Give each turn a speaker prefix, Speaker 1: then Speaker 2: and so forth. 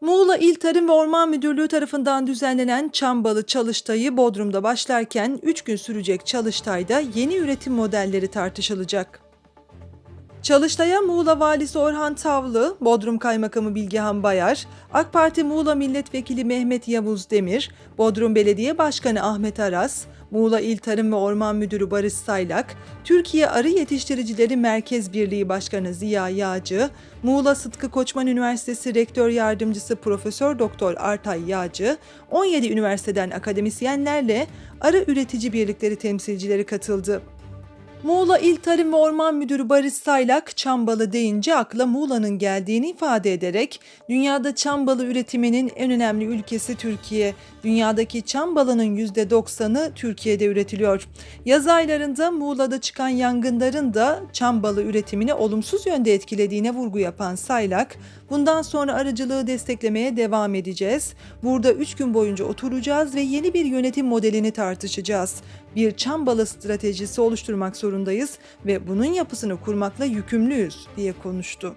Speaker 1: Muğla İl Tarım ve Orman Müdürlüğü tarafından düzenlenen Çambalı Çalıştayı Bodrum'da başlarken 3 gün sürecek çalıştayda yeni üretim modelleri tartışılacak. Çalıştay'a Muğla Valisi Orhan Tavlı, Bodrum Kaymakamı Bilgehan Bayar, AK Parti Muğla Milletvekili Mehmet Yavuz Demir, Bodrum Belediye Başkanı Ahmet Aras, Muğla İl Tarım ve Orman Müdürü Barış Saylak, Türkiye Arı Yetiştiricileri Merkez Birliği Başkanı Ziya Yağcı, Muğla Sıtkı Koçman Üniversitesi Rektör Yardımcısı Profesör Doktor Artay Yağcı, 17 üniversiteden akademisyenlerle arı üretici birlikleri temsilcileri katıldı. Muğla İl Tarım ve Orman Müdürü Barış Saylak, çam balı deyince akla Muğla'nın geldiğini ifade ederek, dünyada çam balı üretiminin en önemli ülkesi Türkiye. Dünyadaki çam balının %90'ı Türkiye'de üretiliyor. Yaz aylarında Muğla'da çıkan yangınların da çam balı üretimini olumsuz yönde etkilediğine vurgu yapan Saylak, bundan sonra arıcılığı desteklemeye devam edeceğiz. Burada 3 gün boyunca oturacağız ve yeni bir yönetim modelini tartışacağız. Bir çam balı stratejisi oluşturmak zorundayız ve bunun yapısını kurmakla yükümlüyüz diye konuştu.